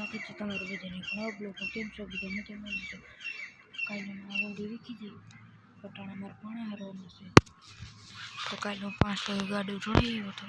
સ્વાગત છે તમારું બધાને એક નવા બ્લોગમાં કેમ છો બધા મજામાં છો કાલે હું આ ગાડી વીખી જઈ પટાણા મારે પાણી હારવાનું છે તો કાલે હું પાંચ વાગે ગાડું જોડી આવ્યો હતો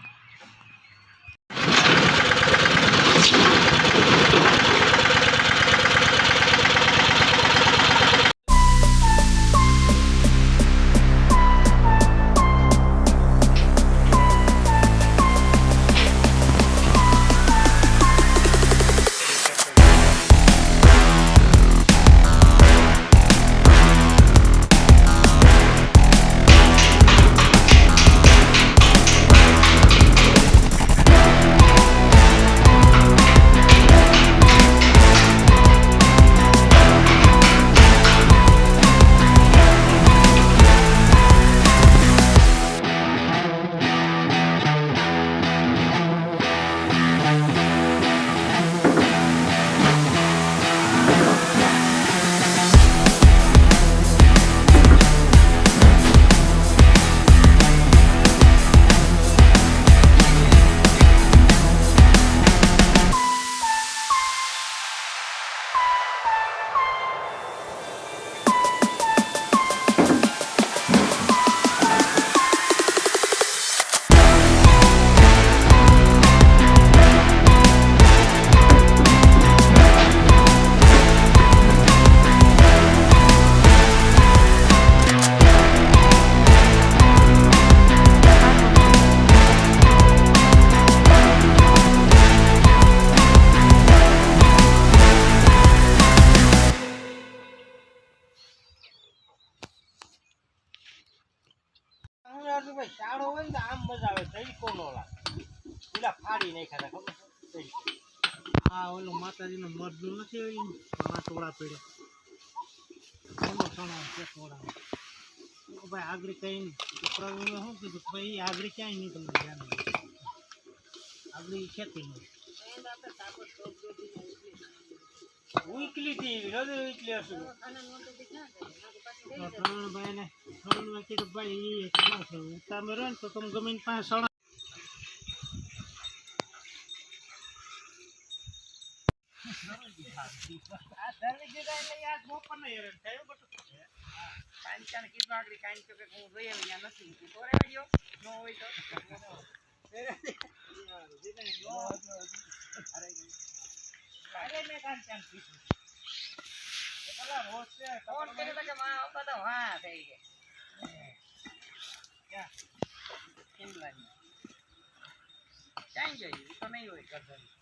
હું ભાઈ શાળો હોય ને આમ મજા આવે તરીકો નો લાગે. પેલા ફાડી નાખ્યા ખબર? તરીકો. આ ઓલો માતાજીનો મરદું નથી હોય ઘણા ટોળા પડ્યા. ઘણા છે ટોળા. ભાઈ આગળ કઈ નહીં. પ્રવીણે શું કીધું? ભાઈ આગળ ક્યાંય નહીં તમને ધ્યાન. આગળ ખેતી નહીં. ઉકલી હતી હૃદય ઉકલી હશું. ત્રણ ભાઈને માં કીધું ભાઈ એ કેટલા છે તમે રહો ને તો તમે ગમે ને સણા થયો તો. તો. ન તો અરે મેં કાંઈ ચાને કીધું. પેલા રોજ ફોન કર્યો કે માં આવતા તો હા થઈ ગયા. ક્યાં? શિમલાની. you નહીં હોય કરજણ.